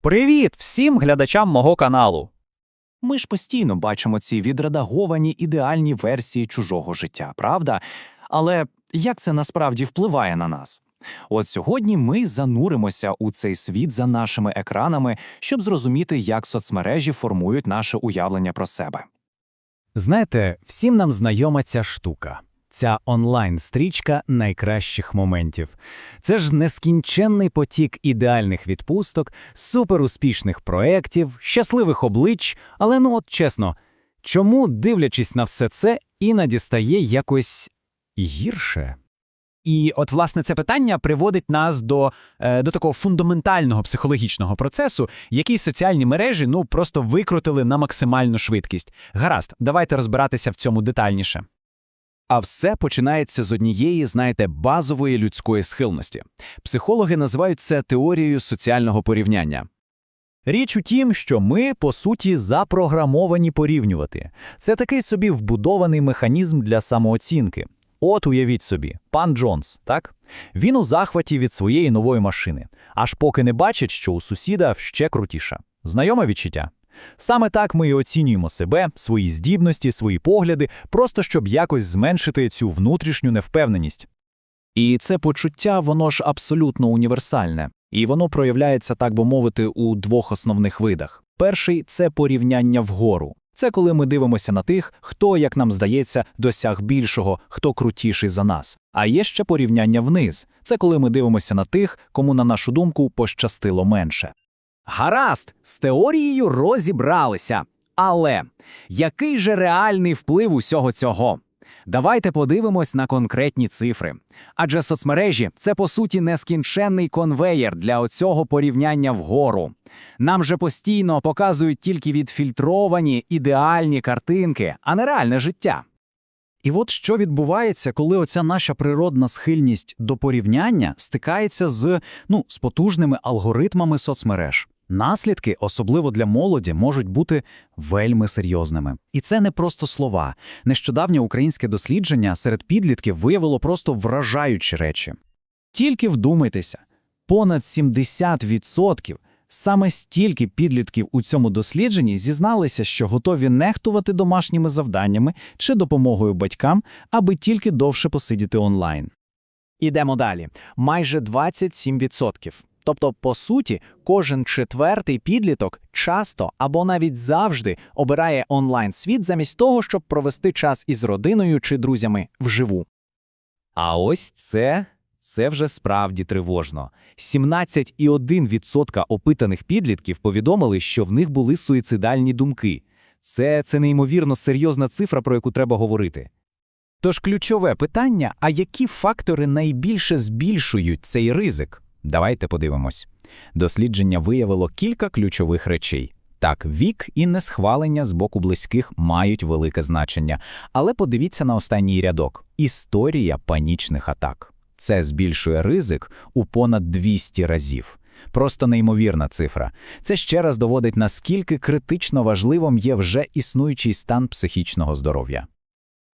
Привіт всім глядачам мого каналу. Ми ж постійно бачимо ці відредаговані ідеальні версії чужого життя, правда? Але як це насправді впливає на нас? От сьогодні ми зануримося у цей світ за нашими екранами, щоб зрозуміти, як соцмережі формують наше уявлення про себе. Знаєте, всім нам знайома ця штука. Ця онлайн-стрічка найкращих моментів. Це ж нескінченний потік ідеальних відпусток, суперуспішних проєктів, щасливих облич, але ну от чесно, чому, дивлячись на все це, іноді стає якось гірше? І от, власне, це питання приводить нас до, е, до такого фундаментального психологічного процесу, який соціальні мережі ну просто викрутили на максимальну швидкість. Гаразд, давайте розбиратися в цьому детальніше. А все починається з однієї, знаєте, базової людської схильності. Психологи називають це теорією соціального порівняння. Річ у тім, що ми, по суті, запрограмовані порівнювати. Це такий собі вбудований механізм для самооцінки. От уявіть собі, пан Джонс, так? Він у захваті від своєї нової машини, аж поки не бачить, що у сусіда ще крутіша. Знайоме відчуття? Саме так ми і оцінюємо себе, свої здібності, свої погляди, просто щоб якось зменшити цю внутрішню невпевненість. І це почуття, воно ж абсолютно універсальне, і воно проявляється, так би мовити, у двох основних видах. Перший це порівняння вгору. Це коли ми дивимося на тих, хто, як нам здається, досяг більшого, хто крутіший за нас. А є ще порівняння вниз. Це коли ми дивимося на тих, кому, на нашу думку, пощастило менше. Гаразд, з теорією розібралися. Але який же реальний вплив усього цього? Давайте подивимось на конкретні цифри. Адже соцмережі це по суті нескінченний конвеєр для оцього порівняння вгору. Нам же постійно показують тільки відфільтровані ідеальні картинки, а не реальне життя. І от що відбувається, коли оця наша природна схильність до порівняння стикається з, ну, з потужними алгоритмами соцмереж. Наслідки, особливо для молоді, можуть бути вельми серйозними. І це не просто слова. Нещодавнє українське дослідження серед підлітків виявило просто вражаючі речі. Тільки вдумайтеся, понад 70% саме стільки підлітків у цьому дослідженні зізналися, що готові нехтувати домашніми завданнями чи допомогою батькам, аби тільки довше посидіти онлайн. Ідемо далі. Майже 27%. Тобто, по суті, кожен четвертий підліток часто або навіть завжди обирає онлайн-світ замість того, щоб провести час із родиною чи друзями вживу. А ось це, це вже справді тривожно. 17,1% опитаних підлітків повідомили, що в них були суїцидальні думки. Це, це неймовірно серйозна цифра, про яку треба говорити. Тож ключове питання: а які фактори найбільше збільшують цей ризик? Давайте подивимось. Дослідження виявило кілька ключових речей. Так, вік і несхвалення з боку близьких мають велике значення. Але подивіться на останній рядок: історія панічних атак. Це збільшує ризик у понад 200 разів. Просто неймовірна цифра. Це ще раз доводить, наскільки критично важливим є вже існуючий стан психічного здоров'я.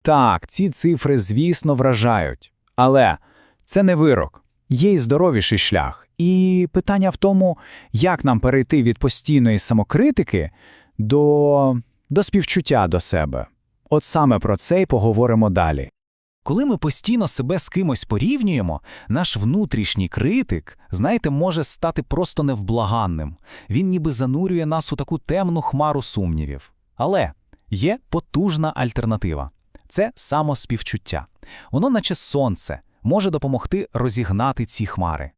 Так, ці цифри, звісно, вражають. Але це не вирок. Є й здоровіший шлях. І питання в тому, як нам перейти від постійної самокритики до, до співчуття до себе. От саме про це й поговоримо далі. Коли ми постійно себе з кимось порівнюємо, наш внутрішній критик, знаєте, може стати просто невблаганним. Він ніби занурює нас у таку темну хмару сумнівів. Але є потужна альтернатива це самоспівчуття. Воно, наче сонце, може допомогти розігнати ці хмари.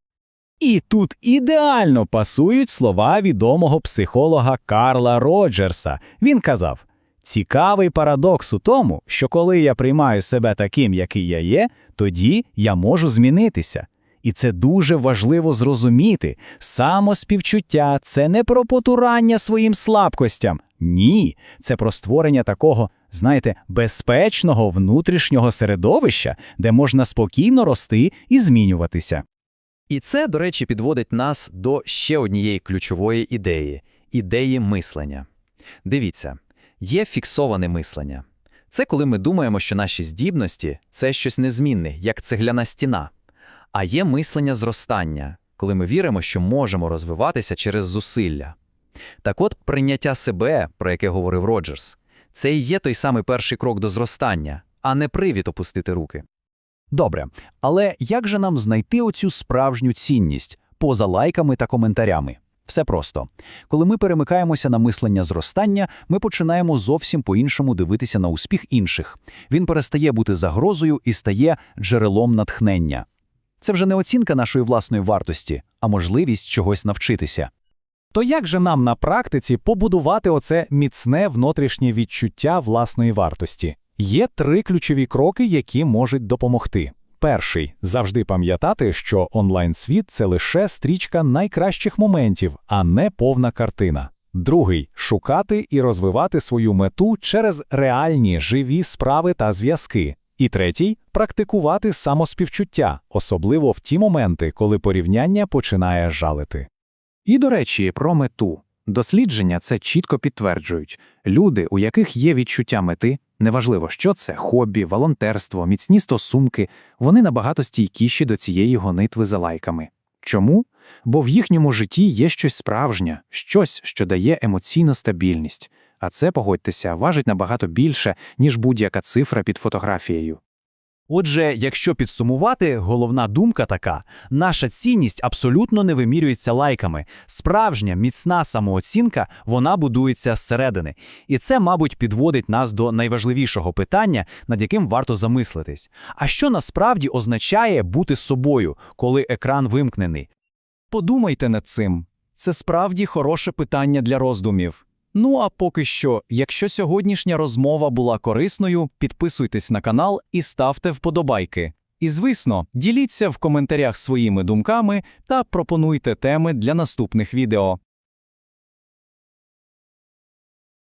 І тут ідеально пасують слова відомого психолога Карла Роджерса. Він казав: Цікавий парадокс у тому, що коли я приймаю себе таким, який я є, тоді я можу змінитися. І це дуже важливо зрозуміти. Самоспівчуття це не про потурання своїм слабкостям. Ні, це про створення такого, знаєте, безпечного внутрішнього середовища, де можна спокійно рости і змінюватися. І це, до речі, підводить нас до ще однієї ключової ідеї ідеї мислення. Дивіться, є фіксоване мислення. Це коли ми думаємо, що наші здібності це щось незмінне, як цегляна стіна. А є мислення зростання. коли ми віримо, що можемо розвиватися через зусилля. Так от, прийняття себе, про яке говорив Роджерс, це і є той самий перший крок до зростання, а не привід опустити руки. Добре, але як же нам знайти оцю справжню цінність поза лайками та коментарями? Все просто. Коли ми перемикаємося на мислення зростання, ми починаємо зовсім по-іншому дивитися на успіх інших. Він перестає бути загрозою і стає джерелом натхнення. Це вже не оцінка нашої власної вартості, а можливість чогось навчитися. То як же нам на практиці побудувати оце міцне внутрішнє відчуття власної вартості? Є три ключові кроки, які можуть допомогти. Перший завжди пам'ятати, що онлайн-світ це лише стрічка найкращих моментів, а не повна картина. Другий шукати і розвивати свою мету через реальні живі справи та зв'язки. І третій практикувати самоспівчуття, особливо в ті моменти, коли порівняння починає жалити. І, до речі, про мету. Дослідження це чітко підтверджують. Люди, у яких є відчуття мети, неважливо, що це хобі, волонтерство, міцні стосунки, вони набагато стійкіші до цієї гонитви за лайками. Чому? Бо в їхньому житті є щось справжнє, щось, що дає емоційну стабільність. А це, погодьтеся, важить набагато більше, ніж будь-яка цифра під фотографією. Отже, якщо підсумувати, головна думка така: наша цінність абсолютно не вимірюється лайками. Справжня міцна самооцінка вона будується зсередини. І це, мабуть, підводить нас до найважливішого питання, над яким варто замислитись. А що насправді означає бути собою, коли екран вимкнений? Подумайте над цим. Це справді хороше питання для роздумів. Ну а поки що, якщо сьогоднішня розмова була корисною, підписуйтесь на канал і ставте вподобайки. І, звісно, діліться в коментарях своїми думками та пропонуйте теми для наступних відео.